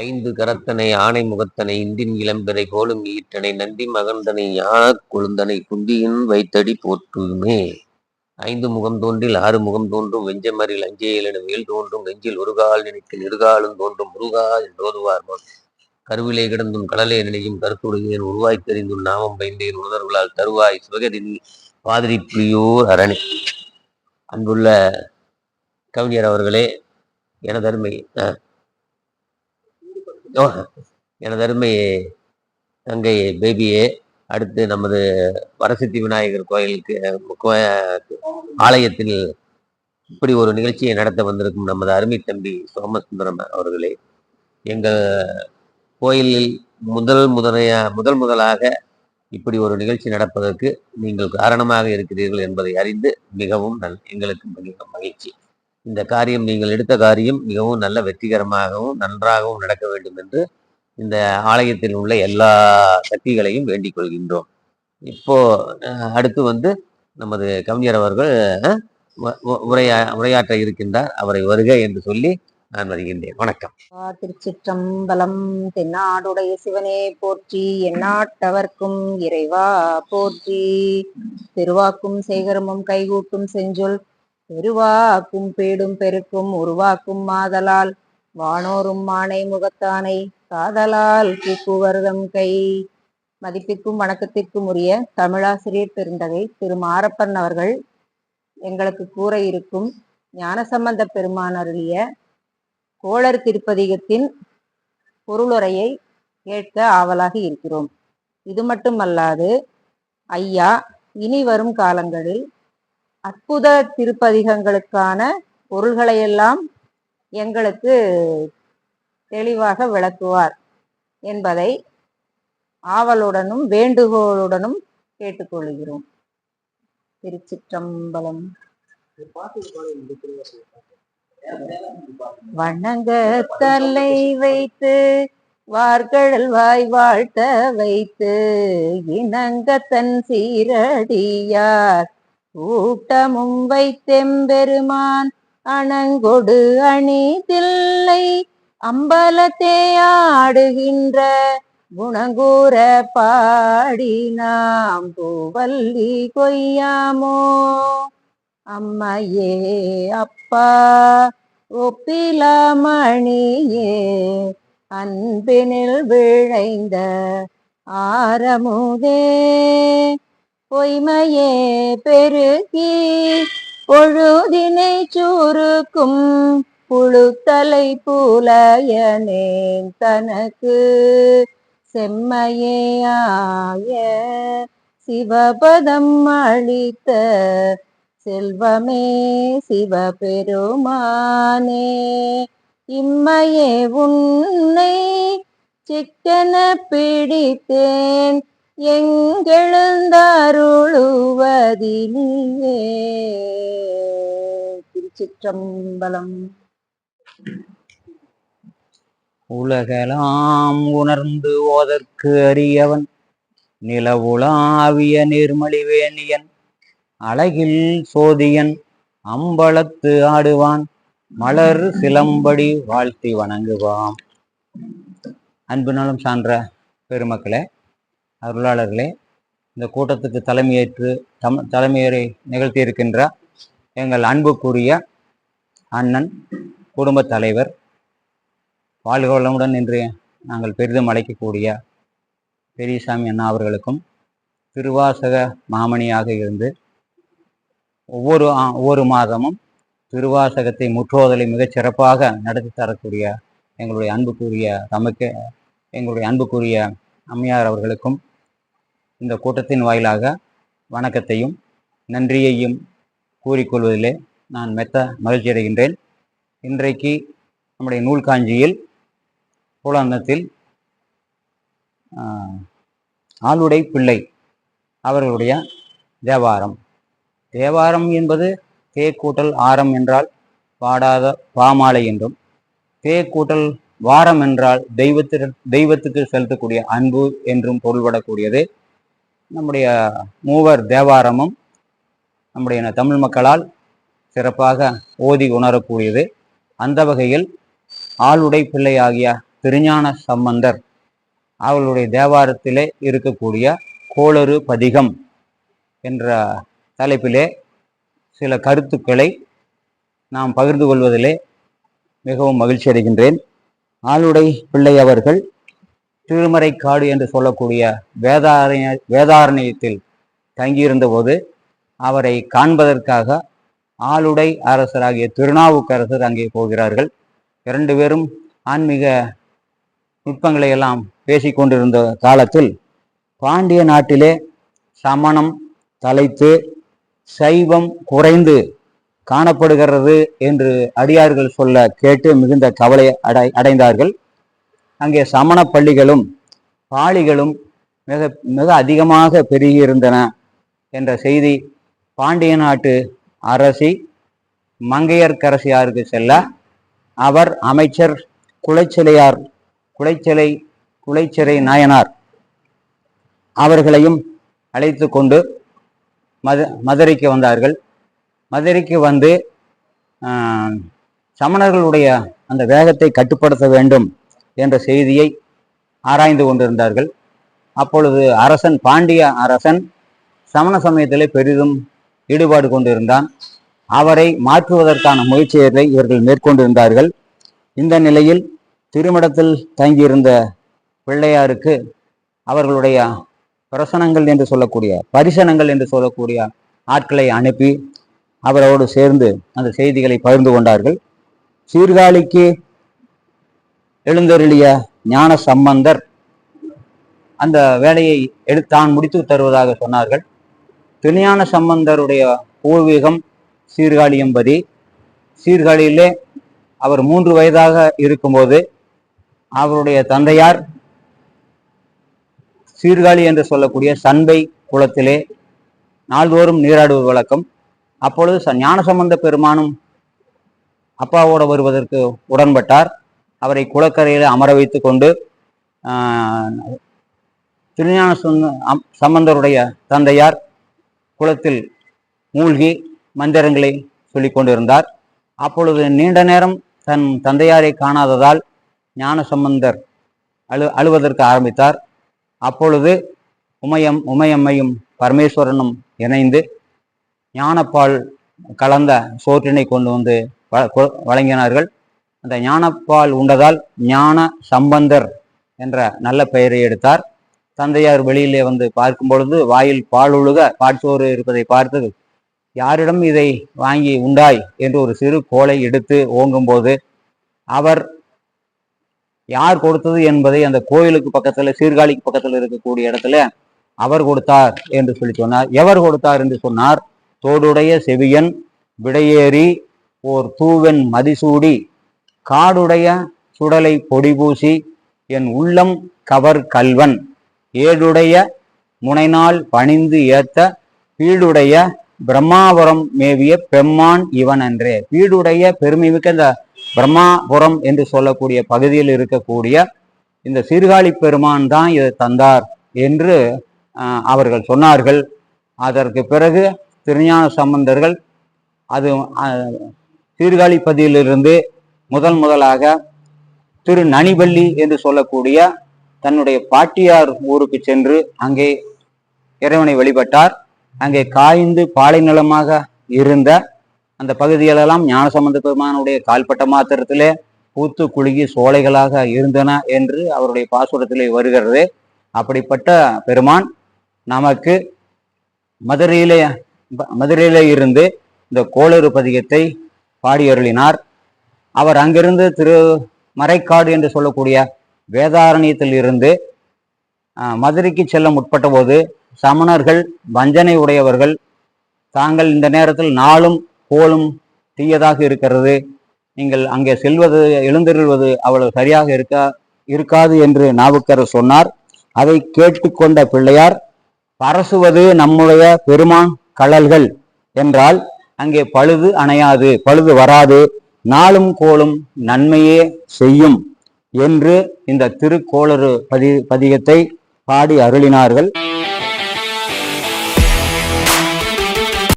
ஐந்து கரத்தனை ஆணை முகத்தனை இந்தின் இளம்பிறை கோலும் ஈற்றனை நந்தி மகந்தனை யான கொழுந்தனை குந்தியின் வைத்தடி போற்றுமே. ஐந்து முகம் தோன்றில் ஆறு முகம் தோன்றும் வெஞ்சமரில் அஞ்சேலென வேல் தோன்றும் நெஞ்சில் ஒரு கால் நினைத்து நெருகாலும் தோன்றும் முருகா என்றோதுவார் முன் கருவிலே கிடந்தும் கடலே நினையும் கருத்துடையேன் உருவாய் தெரிந்தும் நாமம் பயந்தேன் உணர்வுகளால் தருவாய் சிவகதினி பாதிரி புலியோர் அரணி. அன்புள்ள கவிஞர் அவர்களே எனதருமை எனது ஓ, எனதருமை தங்கை பேபியே அடுத்து நமது வரசித்தி விநாயகர் கோயிலுக்கு கோ- ஆலயத்தில் இப்படி ஒரு நிகழ்ச்சியை நடத்த வந்திருக்கும் நமது அருமை தம்பி சோமசுந்தரம் அவர்களே எங்கள் கோயிலில் முதல் முதலைய முதல் முதலாக இப்படி ஒரு நிகழ்ச்சி நடப்பதற்கு நீங்கள் காரணமாக இருக்கிறீர்கள் என்பதை அறிந்து மிகவும் நல் எங்களுக்கு மிக மகிழ்ச்சி. இந்த காரியம் நீங்கள் எடுத்த காரியம் மிகவும் நல்ல வெற்றிகரமாகவும் நன்றாகவும் நடக்க வேண்டும் என்று இந்த ஆலயத்தில் உள்ள எல்லா சக்திகளையும் வேண்டிக் கொள்கின்றோம். இப்போ அடுத்து வந்து நமது கவிஞர் அவர்கள் உரையா உரையாற்ற இருக்கின்றார். அவரை வருக என்று சொல்லி நான் வருகின்றேன். வணக்கம். திருச்சிற்றம்பலம் தென்னாடுடைய சிவனே போற்றி எந்நாட்டவர்க்கும் இறைவா போற்றி. திருவாக்கும் சேகரமும் கைகூட்டும் செஞ்சொல் பெருவாக்கும் பேடும் பெருக்கும் உருவாக்கும் மாதலால் வானோரும் மானை முகத்தானை காதலால் கூப்புவர்தம் கை. மதிப்பிற்கும் வணக்கத்திற்கும் உரிய தமிழாசிரியர் பெருந்தகை திரு மாரப்பன் அவர்கள் எங்களுக்கு கூற இருக்கும் ஞானசம்பந்த பெருமான் அருளிய கோளர் திருப்பதிகத்தின் பொருளுரையை கேட்க ஆவலாக இருக்கிறோம். இது மட்டுமல்லாது ஐயா இனி வரும் காலங்களில் அற்புத திருப்பதிகங்களுக்கான பொருள்களையெல்லாம் எங்களுக்கு தெளிவாக விளக்குவார் என்பதை ஆவலுடனும் வேண்டுகோளுடனும் கேட்டுக்கொள்கிறோம். திருச்சிற்றம்பலம். வணங்க தலை வைத்து வார்கடல் வாய் வாழ்த்த வைத்து இணங்க தன் சீரடியார் ஊட்டமும் வைத்தெம்பெருமான் அணங்கொடு அணிதில்லை. அம்பலத்தே ஆடுகின்ற குணங்கூற பாடி நாம் பூவல்லி கொய்யாமோ. அம்மையே அப்பா ஒப்பிலாமணியே அன்பினில் விழைந்த ஆரமுதே. பொய்மையே பெருகி பொழுதினை சூருக்கும் புழுத்தலை புலையனேன் தனக்கு. செம்மையாய சிவபதம் அளித்த செல்வமே சிவபெருமானே. இம்மையே உன்னை சிக்கன பிடித்தேன் எங்கெழுந்தருளுவதினியே. திருச்சிற்றம்பலம். உலகெல்லாம் உணர்ந்து ஓதற்கு அறியவன். நிலவுலாவிய நிர்மலிவேணியன். அழகில் சோதியன். அம்பலத்து ஆடுவான். மலர் சிலம்படி வாழ்த்தி வணங்குவாம். அன்பு நலம் சான்ற பெருமக்களே அருளாளர்களே இந்த கூட்டத்துக்கு தலைமையேற்று தம் தலைமையேறி நிகழ்த்தியிருக்கின்ற எங்கள் அன்புக்குரிய அண்ணன் குடும்பத் தலைவர் வாழ்க வளமுடன் என்று நாங்கள் பெரிதும் அழைக்கக்கூடிய பெரியசாமி அண்ணா அவர்களுக்கும் திருவாசக மாமணியாக இருந்து ஒவ்வொரு ஒவ்வொரு மாதமும் திருவாசகத்தை முற்றோதலை மிகச் சிறப்பாக நடத்தி தரக்கூடிய எங்களுடைய அன்புக்குரிய தமக்கு எங்களுடைய அன்புக்குரிய அம்மையார் அவர்களுக்கும் இந்த கூட்டத்தின் வாயிலாக வணக்கத்தையும் நன்றியையும் கூறிக்கொள்வதிலே நான் மெத்த மகிழ்ச்சி அடைகின்றேன் இன்றைக்கு நம்முடைய நூல் காஞ்சியில் புலந்தத்தில் ஆளுடை பிள்ளை அவர்களுடைய தேவாரம். தேவாரம் என்பது தே கூட்டல் ஆரம் என்றால் பாடாத பாமாலை என்றும் தே கூட்டல் வாரம் என்றால் தெய்வத்திற்கு தெய்வத்துக்கு செலுத்தக்கூடிய அன்பு என்றும் பொருள்படக்கூடியது. நம்முடைய மூவர் தேவாரமும் நம்முடைய தமிழ் மக்களால் சிறப்பாக ஓதி உணரக்கூடியது. அந்த வகையில் ஆளுடை பிள்ளை ஆகிய திருஞான சம்பந்தர் அவர்களுடைய தேவாரத்திலே இருக்கக்கூடிய கோளறு பதிகம் என்ற தலைப்பிலே சில கருத்துக்களை நாம் பகிர்ந்து கொள்வதிலே மிகவும் மகிழ்ச்சி அடைகின்றேன் ஆளுடை பிள்ளை அவர்கள் திருமறைக்காடு என்று சொல்லக்கூடிய வேதாரண்ய வேதாரண்யத்தில் தங்கியிருந்தபோது அவரை காண்பதற்காக ஆளுடை அரசராகிய திருநாவுக்கரசர் அங்கே போகிறார்கள். இரண்டு பேரும் ஆன்மீக நுட்பங்களை எல்லாம் பேசிக்கொண்டிருந்த காலத்தில் பாண்டிய நாட்டிலே சமணம் தலைத்து சைவம் குறைந்து காணப்படுகிறது என்று அடியார்கள் சொல்ல கேட்டு மிகுந்த கவலை அடை அடைந்தார்கள். அங்கே சமண பள்ளிகளும் பாளிகளும் மிக மிக அதிகமாக பெருகியிருந்தன என்ற செய்தி பாண்டிய நாட்டு அரசி மங்கையர்க்கரசியாருக்கு செல்ல அவர் அமைச்சர் குலைச்சிலையார் குலைச்சிலை குலைச்சிறை நாயனார் அவர்களையும் அழைத்து கொண்டு மது மதுரைக்கு வந்தார்கள். மதுரைக்கு வந்து சமணர்களுடைய அந்த வேகத்தை கட்டுப்படுத்த வேண்டும் என்ற செய்தியை ஆராய்ந்து கொண்டிருந்தார்கள். அப்பொழுது அரசன் பாண்டிய அரசன் சமண சமயத்திலே பெரிதும் ஈடுபாடு கொண்டிருந்தான். அவரை மாற்றுவதற்கான முயற்சிகளை இவர்கள் மேற்கொண்டிருந்தார்கள். இந்த நிலையில் திருமடத்தில் தங்கியிருந்த பிள்ளையாருக்கு அவர்களுடைய பிரசனங்கள் என்று சொல்லக்கூடிய பரிசனங்கள் என்று சொல்லக்கூடிய ஆட்களை அனுப்பி அவரோடு சேர்ந்து அந்த செய்திகளை பகிர்ந்து கொண்டார்கள். சீர்காழிக்கு எழுந்தருளிய ஞான சம்பந்தர் அந்த வேலையை எடுத்தான் முடித்து தருவதாக சொன்னார்கள். திருஞான சம்பந்தருடைய பூர்வீகம் சீர்காழி என்பதி சீர்காழியிலே அவர் மூன்று வயதாக இருக்கும்போது அவருடைய தந்தையார் சீர்காழி என்று சொல்லக்கூடிய சண்பை குளத்திலே நாள்தோறும் நீராடுவது வழக்கம். அப்பொழுது ச- ஞானசம்பந்த பெருமானும் அப்பாவோடு வருவதற்கு உடன்பட்டார். அவரை குளக்கரையில் அமர வைத்து கொண்டு திருஞான அம்- சம்பந்தருடைய தந்தையார் குளத்தில் மூழ்கி மந்திரங்களை சொல்லிக் கொண்டிருந்தார். அப்பொழுது நீண்ட நேரம் தன் தந்தையாரை காணாததால் ஞான சம்பந்தர் அழு அழுவதற்கு ஆரம்பித்தார். அப்பொழுது உமையம் உமையம்மையும் பரமேஸ்வரனும் இணைந்து ஞானப்பால் கலந்த சோற்றினை கொண்டு வந்து வ- கொ- வழங்கினார்கள். அந்த ஞானப்பால் உண்டதால் ஞான சம்பந்தர் என்ற நல்ல பெயரை எடுத்தார். தந்தையார் வெளியிலே வந்து பார்க்கும் பொழுது வாயில் பால் ஒழுக பாட்சோறு இருப்பதை பார்த்தது. யாரிடம் இதை வாங்கி உண்டாய் என்று ஒரு சிறு கோலை எடுத்து ஓங்கும்போது அவர் யார் கொடுத்தது என்பதை அந்த கோயிலுக்கு பக்கத்துல சீர்காழிக்கு பக்கத்துல இருக்கக்கூடிய இடத்துல அவர் கொடுத்தார் என்று சொல்லி சொன்னார். எவர் கொடுத்தார் என்று சொன்னார்? தோடுடைய செவியன் விடையேறி ஓர் தூவென் மதிசூடி காடுடைய சுடலை பொடிபூசி என் உள்ளம் கவர் கல்வன். ஏடுடைய முனைநாள் பணிந்து ஏத்த வீடுடைய பிரம்மாபுரம் மேவிய பெம்மான் இவன் என்றே பீடுடைய பெருமைமிக்க இந்த பிரம்மாபுரம் என்று சொல்லக்கூடிய பகுதியில் இருக்கக்கூடிய இந்த சீர்காழி பெருமான் தான் இதை தந்தார் என்று அவர்கள் சொன்னார்கள். அதற்கு பிறகு திருஞான சம்பந்தர்கள் அது சீர்காழிப்பதியிலிருந்து முதல் முதலாக திரு நனிபள்ளி என்று சொல்லக்கூடிய தன்னுடைய பாட்டியார் ஊருக்கு சென்று அங்கே இறைவனை வழிபட்டார். அங்கே காய்ந்து பாலை நிலமாக இருந்த அந்த பகுதிகளெல்லாம் ஞானசம்பந்த பெருமானுடைய கால்பட்ட மாத்திரத்திலே பூத்து குலுகி சோலைகளாக இருந்தன என்று அவருடைய பாசுரத்திலே வருகிறது. அப்படிப்பட்ட பெருமான் நமக்கு மதுரையிலே மதுரையிலே இருந்து இந்த கோளறு பதிகத்தை பாடி அருளினார் அவர் அங்கிருந்து திரு மறைக்காடு என்று சொல்லக்கூடிய வேதாரண்யத்தில் இருந்து மதுரைக்கு செல்ல முற்பட்ட போது சமணர்கள் வஞ்சனை உடையவர்கள் தாங்கள் இந்த நேரத்தில் நாளும் கோலும் தீயதாக இருக்கிறது. நீங்கள் அங்கே செல்வது எழுந்தருள்வது அவ்வளவு சரியாக இருக்க இருக்காது என்று நாவுக்கரர் சொன்னார். அதை கேட்டுக்கொண்ட பிள்ளையார் பரசுவது நம்முடைய பெருமான் கழல்கள் என்றால் அங்கே பழுது அணையாது பழுது வராது நாளும் கோளும் நன்மையே செய்யும் என்று இந்த திருக்கோளறு பதி பதிகத்தை பாடி அருளினார்கள்.